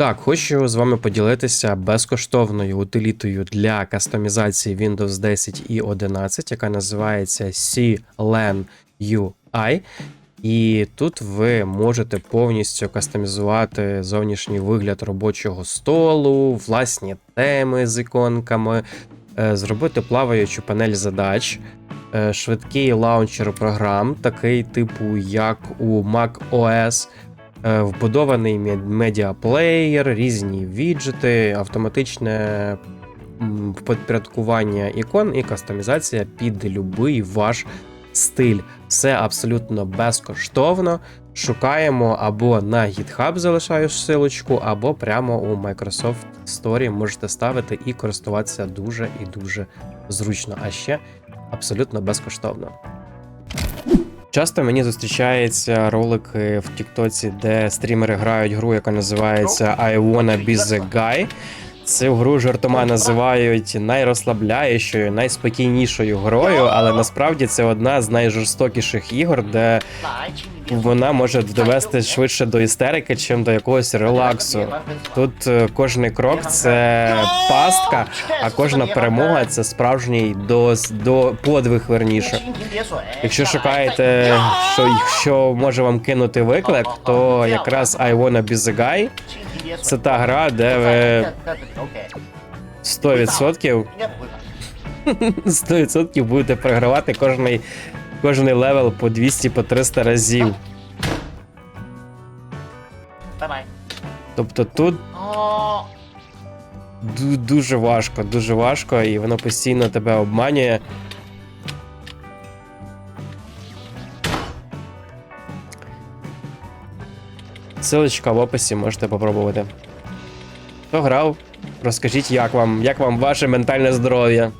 Так, хочу з вами поділитися безкоштовною утилітою для кастомізації Windows 10 і 11, яка називається CLAN UI. І тут ви можете повністю кастомізувати зовнішній вигляд робочого столу, власні теми з іконками, е, зробити плаваючу панель задач, е, швидкий лаунчер програм, такий типу, як у Mac OS, вбудований мед- медіаплеєр, різні віджити, автоматичне підпорядкування ікон і кастомізація під любий ваш стиль. Все абсолютно безкоштовно. Шукаємо або на GitHub залишаю силочку, або прямо у Microsoft Store можете ставити і користуватися дуже і дуже зручно, а ще абсолютно безкоштовно. Часто мені зустрічаються ролики в Тіктоці, де стрімери грають гру, яка називається I Wanna Be The Guy. Цю гру жартома називають найрозслабляючою, найспокійнішою грою, але насправді це одна з найжорстокіших ігор, де вона може довести швидше до істерики, чим до якогось релаксу. Тут е, кожний крок це пастка, а кожна перемога це справжній до, до подвиг верніше. Якщо шукаєте, що, що може вам кинути виклик, то якраз I Wanna Be The Guy це та гра, де ви 100% 100% будете програвати кожний, кожний левел по 200 по 300 разів. Тобто тут дуже важко, дуже важко, і воно постійно тебе обманює. Силочка в описі можете попробувати. Хто грав? Розкажіть, як вам, як вам ваше ментальне здоров'я.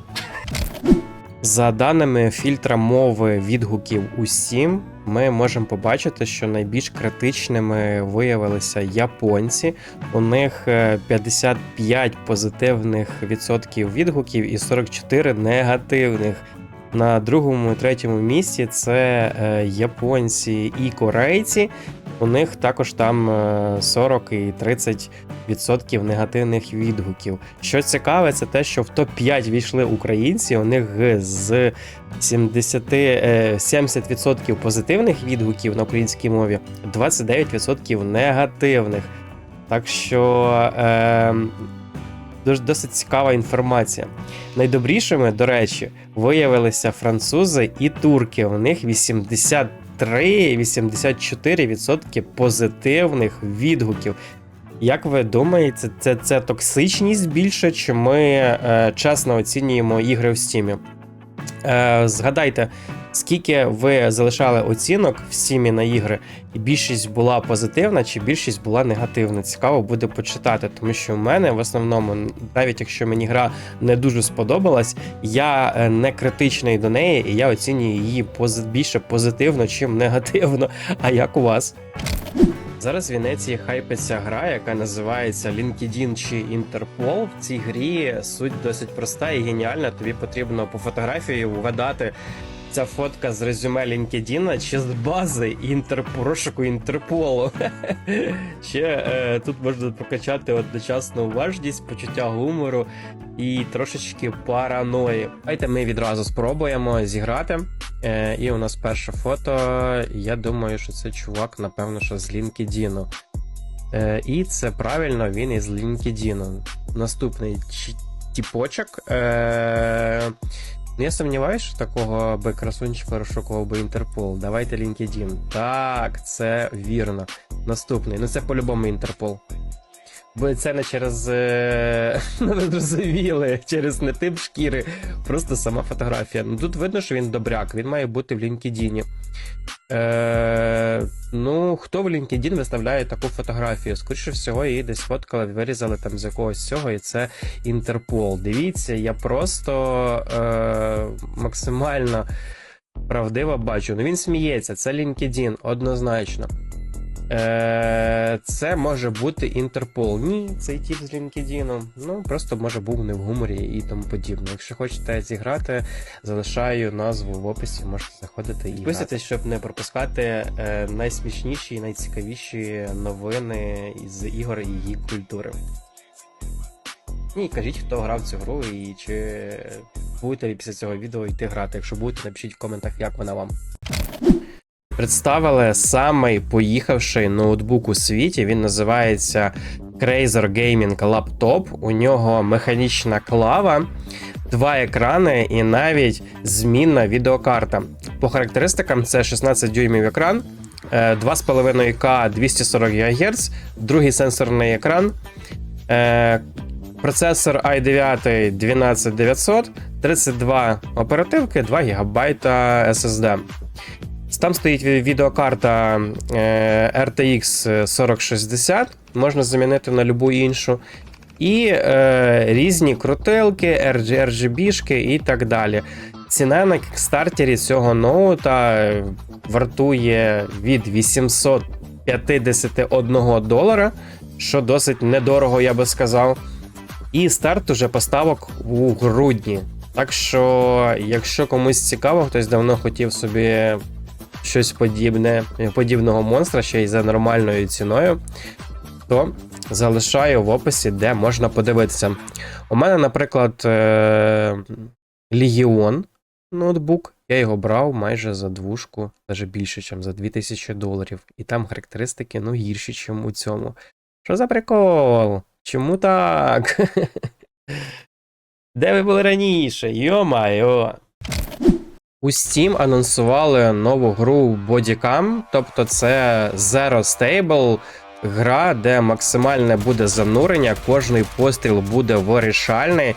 За даними фільтра мови відгуків у Steam, ми можемо побачити, що найбільш критичними виявилися японці. У них е, 55 позитивних відсотків відгуків і 44 негативних. На другому і третьому місці це е, японці і корейці. У них також там е, 40 і 30 відсотків негативних відгуків. Що цікаве, це те, що в топ-5 війшли українці. У них з 70, е, 70% позитивних відгуків на українській мові, 29% негативних. Так що е, досить цікава інформація. Найдобрішими, до речі, виявилися французи і турки. У них 83-84% позитивних відгуків. Як ви думаєте, це, це токсичність більше, чи ми е, чесно оцінюємо ігри в стімі? Е, згадайте, скільки ви залишали оцінок в стімі на ігри, і більшість була позитивна, чи більшість була негативна. Цікаво буде почитати, тому що в мене в основному, навіть якщо мені гра не дуже сподобалась, я е, не критичний до неї, і я оцінюю її пози- більше позитивно, чим негативно. А як у вас? Зараз в Венеції хайпиться гра, яка називається LinkedIn чи Interpol. В цій грі суть досить проста і геніальна. Тобі потрібно по фотографії вгадати. Ця фотка з резюме LinkedIn чи з бази інтер... розшуку Інтерполу. Ще е, тут можна прокачати одночасну уважність, почуття гумору і трошечки параної. Давайте ми відразу спробуємо зіграти. Е, і у нас перше фото. Я думаю, що це чувак, напевно, що з LinkedIn. Е, і це правильно, він із LinkedIn. Наступний тіпочок. Е, ну, я сумніваюся, що такого би красунчика розшукував би Інтерпол. Давайте LinkedIn. Так, це вірно. Наступний. Ну це по-любому Інтерпол. Бо це не через е, зрозуміли, через не тип шкіри, просто сама фотографія. Ну тут видно, що він добряк, він має бути в LinkedIn. Е, ну, хто в LinkedIn виставляє таку фотографію? Скоріше всього, її десь фоткали, вирізали там з якогось цього, і це Інтерпол. Дивіться, я просто е, максимально правдиво бачу. Ну він сміється, це LinkedIn, однозначно. Е, це може бути Інтерпол. Ні, цей тип з LinkedIn. Ну, просто може був не в гуморі і тому подібне. Якщо хочете зіграти, залишаю назву в описі, можете заходити і підписуйтесь, щоб не пропускати е, найсмішніші і найцікавіші новини із ігор і її культури. І кажіть, хто грав цю гру і чи будете після цього відео йти грати. Якщо будете, напишіть в коментах, як вона вам. Представили самий поїхавший ноутбук у світі. Він називається Crazer Gaming Laptop. У нього механічна клава, два екрани і навіть змінна відеокарта. По характеристикам це 16 дюймів екран, е, 2,5К 240 ГГц, другий сенсорний екран. е, Процесор i9 12900, 32 оперативки, 2 ГБ SSD. Там стоїть відеокарта е, RTX 4060, можна замінити на любу іншу. І е, різні крутилки, RGB-шки і так далі. Ціна на кікстартері цього ноута вартує від 851 долара, що досить недорого, я би сказав. І старт уже поставок у грудні. Так що, якщо комусь цікаво, хтось давно хотів собі щось подібне, подібного монстра ще й за нормальною ціною, то залишаю в описі, де можна подивитися. У мене, наприклад, е- Legion ноутбук. Я його брав майже за двушку, навіть більше, ніж за 2000 доларів. І там характеристики ну, гірші, ніж у цьому. Що за прикол? Чому так? Де ви були раніше? Йо-майо. У Steam анонсували нову гру Bodycam, тобто це Zero Stable, гра, де максимальне буде занурення, кожний постріл буде вирішальний,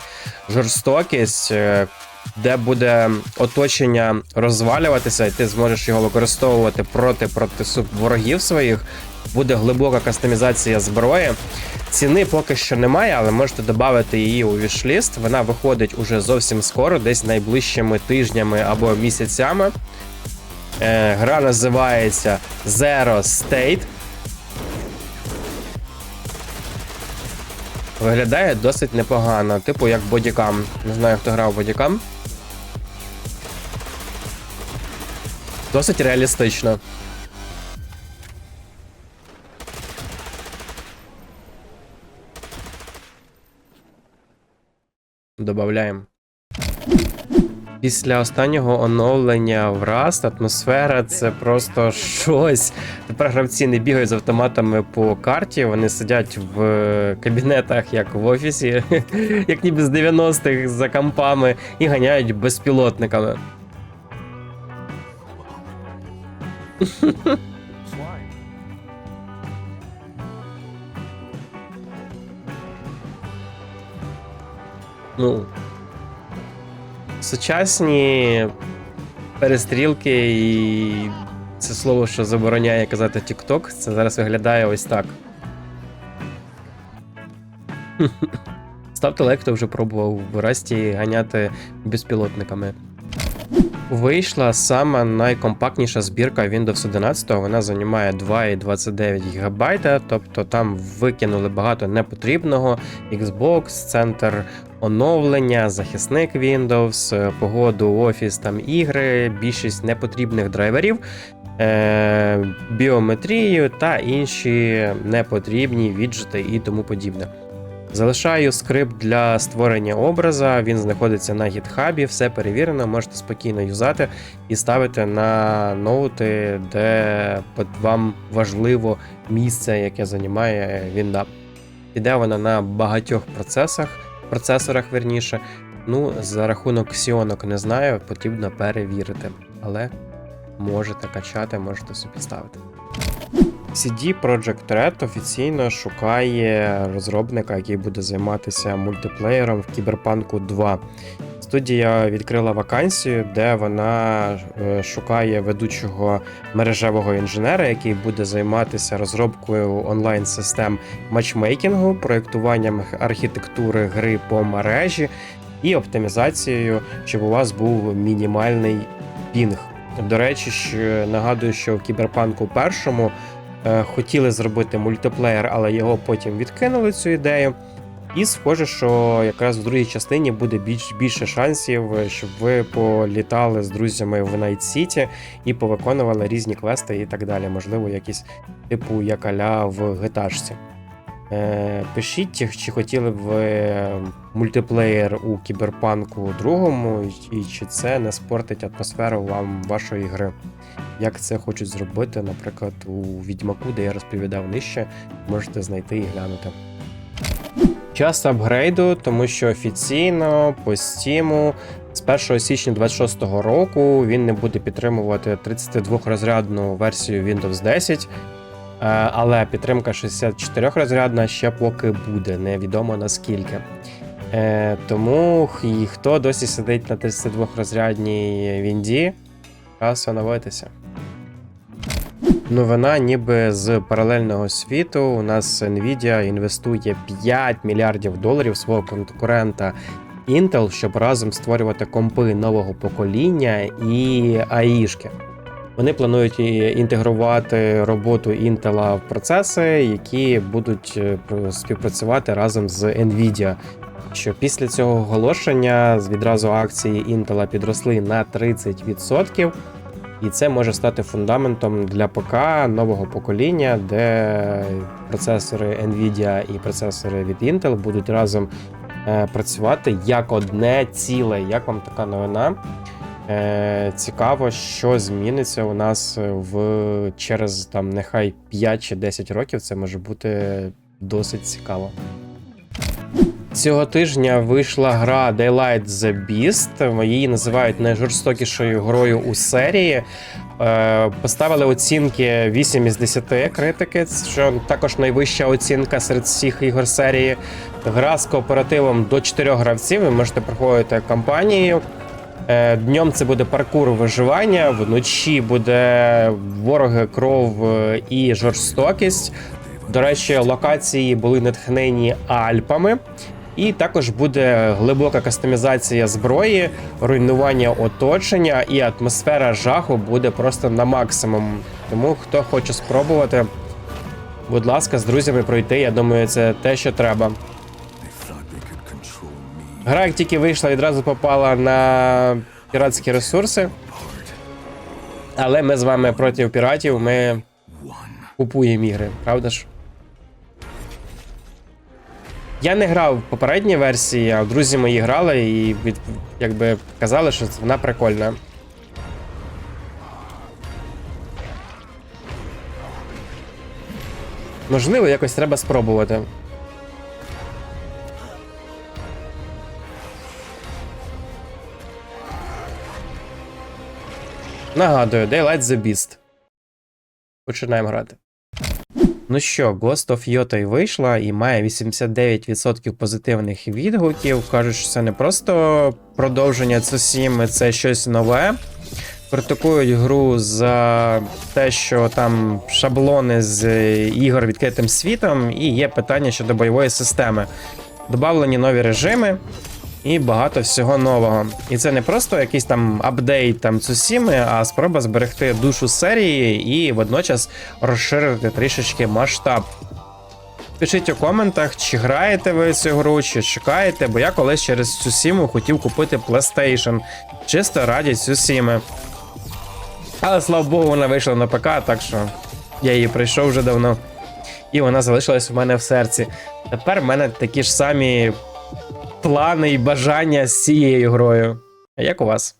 жорстокість, е, де буде оточення розвалюватися, і ти зможеш його використовувати проти проти ворогів своїх. Буде глибока кастомізація зброї. Ціни поки що немає, але можете додати її у вішліст. Вона виходить уже зовсім скоро, десь найближчими тижнями або місяцями. Е, гра називається Zero State. Виглядає досить непогано, типу як бодікам. Не знаю, хто грав бодікам. Досить реалістично. Добавляємо. Після останнього оновлення в Rust атмосфера це просто щось. Тепер гравці не бігають з автоматами по карті, вони сидять в кабінетах, як в офісі, як ніби з 90-х за компами, і ганяють безпілотниками. Ну, сучасні перестрілки і це слово, що забороняє казати TikTok, це зараз виглядає ось так. Ставте лайк, хто вже пробував в Расті ганяти безпілотниками. Вийшла сама найкомпактніша збірка Windows 11, вона займає 2,29 ГБ, тобто там викинули багато непотрібного. Xbox, центр оновлення, захисник Windows, погоду, офіс, там ігри, більшість непотрібних драйверів, е- біометрію та інші непотрібні віджити і тому подібне. Залишаю скрипт для створення образа, він знаходиться на гітхабі, все перевірено, можете спокійно юзати і ставити на ноути, де вам важливо місце, яке займає Windows. Іде вона на багатьох процесах, процесорах верніше. Ну, за рахунок сіонок не знаю, потрібно перевірити. Але можете качати, можете собі ставити. CD Projekt Red офіційно шукає розробника, який буде займатися мультиплеєром в Кіберпанку 2. Студія відкрила вакансію, де вона е, шукає ведучого мережевого інженера, який буде займатися розробкою онлайн-систем матчмейкінгу, проєктуванням архітектури гри по мережі і оптимізацією, щоб у вас був мінімальний пінг. До речі, нагадую, що в Кіберпанку першому хотіли зробити мультиплеєр, але його потім відкинули цю ідею. І схоже, що якраз в другій частині буде більш, більше шансів, е, щоб ви політали з друзями в Найт Сіті і повиконували різні квести і так далі. Можливо, якісь типу як аля в геташці. Е, пишіть, чи хотіли б ви мультиплеєр у кіберпанку другому, і чи це не спортить атмосферу вам вашої гри. Як це хочуть зробити, наприклад, у Відьмаку, де я розповідав нижче, можете знайти і глянути. Час апгрейду, тому що офіційно по Steam з 1 січня 26 року він не буде підтримувати 32-розрядну версію Windows 10. Е, Але підтримка 64-розрядна ще поки буде, невідомо наскільки. Е, Тому і хто досі сидить на 32-розрядній Вінді, час оновитися. Новина ніби з паралельного світу. У нас Nvidia інвестує 5 мільярдів доларів свого конкурента Intel, щоб разом створювати компи нового покоління і АІшки. Вони планують інтегрувати роботу Intel в процеси, які будуть е, співпрацювати разом з Nvidia. Що після цього оголошення відразу акції Intel підросли на 30%, і це може стати фундаментом для ПК нового покоління, де процесори Nvidia і процесори від Intel будуть разом е, працювати як одне ціле. Як вам така новина? Е, цікаво, що зміниться у нас в через там нехай 5 чи 10 років. Це може бути досить цікаво. Цього тижня вийшла гра Daylight The Beast. Її називають найжорстокішою грою у серії. Е, Поставили оцінки 8 із 10 критики, що також найвища оцінка серед всіх ігор серії. Гра з кооперативом до 4 гравців. Ви можете проходити кампанію. Е, Днем це буде паркур виживання, вночі буде вороги, кров е, і жорстокість. До речі, локації були натхнені Альпами. І також буде глибока кастомізація зброї, руйнування оточення і атмосфера жаху буде просто на максимум. Тому хто хоче спробувати, будь ласка, з друзями пройти. Я думаю, це те, що треба. Гра, як тільки вийшла, відразу попала на піратські ресурси. Але ми з вами проти піратів, ми купуємо ігри, правда ж? Я не грав в попередній версії, а друзі мої грали і від, якби казали, що вона прикольна. Можливо, якось треба спробувати. Нагадую, Daylight the Beast. Починаємо грати. Ну що, Ghost of Yota вийшла і має 89% позитивних відгуків. Кажуть, що це не просто продовження Цусіми, це щось нове. Критикують гру за те, що там шаблони з ігор відкритим світом, і є питання щодо бойової системи. Добавлені нові режими і багато всього нового. І це не просто якийсь там апдейт там Цусіми, а спроба зберегти душу серії і водночас розширити трішечки масштаб. Пишіть у коментах, чи граєте ви цю гру, чи чекаєте, бо я колись через Цусіму хотів купити PlayStation чисто раді Цусіми. Але слава Богу, вона вийшла на ПК, так що я її прийшов вже давно. І вона залишилась у мене в серці. Тепер в мене такі ж самі плани і бажання з цією грою. Як у вас?